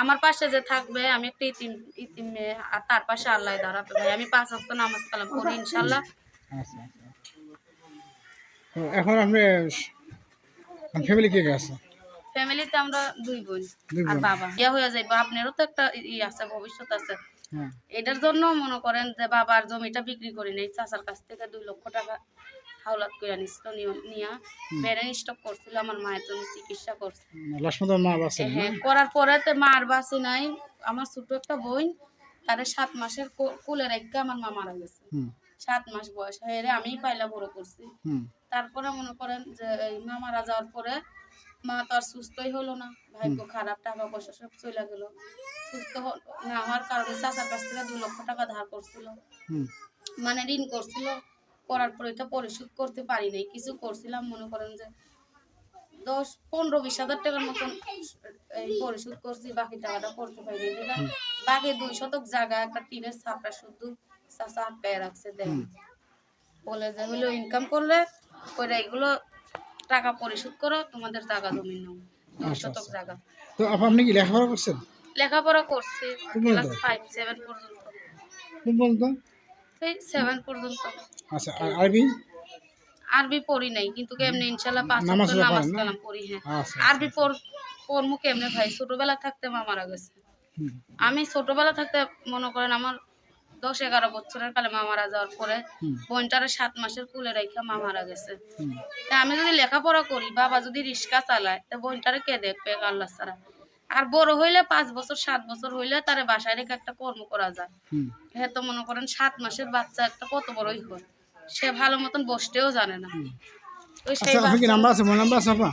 আমার পাশে যে থাকবে আমি একটা ইতিম ইতিম মেয়ে আর তার পাশে আল্লাহ দাঁড়াবে ভাই। আমি পাঁচ অক্ট নামাজ কালাম করি ইনশাল্লাহ আচ্ছা আচ্ছা। এখন আপনি ফ্যামিলি কে কে আছে? ফ্যামিলিতে আমরা দুই বোন আর বাবা। বিয়া হয়ে যাইবা আপনারও তো একটা ই আছে ভবিষ্যৎ আছে। হ্যাঁ। এটার জন্য মনে করেন যে বাবার জমিটা বিক্রি করি নাই চাচার কাছ থেকে দুই লক্ষ টাকা হাওলাত করে নিছিল নিয়া। করছিল আমার মায়ের জন্য চিকিৎসা করছে। মা বাসেন হ্যাঁ করার পরে তো মার বাসি নাই। আমার ছোট একটা বোন তারে সাত মাসের কোলে রেখে আমার মা মারা গেছে। সাত মাস বয়স হয়ে আমি পাইলা বড় করছি। তারপরে মনে করেন যে এই মা মারা যাওয়ার পরে মা তো আর সুস্থই হলো না। ভাগ্য খারাপ টাকা পয়সা সব চলে গেল। সুস্থ না হওয়ার কারণে চাচার কাছ থেকে দু লক্ষ টাকা ধার করছিল। মানে ঋণ করছিল। করার পরে এটা পরিশোধ করতে পারি নাই। কিছু করছিলাম মনে করেন যে দশ পনেরো বিশ হাজার টাকার মতন এই পরিশোধ করছি বাকি টাকাটা করতে পারি নাই। দিলাম বাকি দুই শতক জায়গা একটা টিনের ছাপটা শুধু চাচা আটকায় রাখছে দেয় বলে যে হলো ইনকাম করলে কইরা এগুলো টাকা পরিশোধ করো তোমাদের জায়গা জমি নাও। দুই আচ্ছা, শতক আচ্ছা। জায়গা। তো আপনি কি লেখাপড়া করছেন? লেখাপড়া করছি ক্লাস ফাইভ সেভেন পর্যন্ত। পর্যন্ত সেই সেভেন পর্যন্ত। আচ্ছা আর আরবি? আরবি পড়ি নাই কিন্তু কেমনে ইনশাল্লাহ পাঁচ নামাজ? কালাম পড়ি হ্যাঁ। আচ্ছা আরবি পড় পড়মু কেমনে ভাই? ছোটবেলা থাকতে মা মারা গেছে। আমি ছোটবেলা থাকতে মনে করেন আমার দশ এগারো বছরের কালে মা মারা যাওয়ার পরে বোনটারে সাত মাসের কুলে রেখে মা মারা গেছে। তা আমি যদি লেখাপড়া করি বাবা যদি রিক্সা চালায় তো বোনটারে কে দেখবে? আল্লাহ ছাড়া। আর বড় হইলে পাঁচ বছর সাত বছর হইলে তারে বাসায় রেখে একটা কর্ম করা যায়। হ্যাঁ তো মনে করেন সাত মাসের বাচ্চা একটা কত বড়ই হয়। সে ভালো মতন বসতেও জানে না। ওই সেই আচ্ছা নাম্বার আছে? মোবাইল নাম্বার আছে আপা?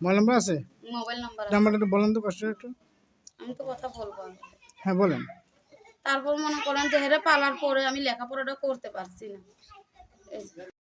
মোবাইল নাম্বার আছে? মোবাইল নাম্বার নাম্বারটা একটু বলেন তো কষ্ট একটু। আমি তো কথা বলব হ্যাঁ বলেন। তারপর মনে করেন যে হেরে পালার পরে আমি লেখাপড়াটা করতে পারছি না।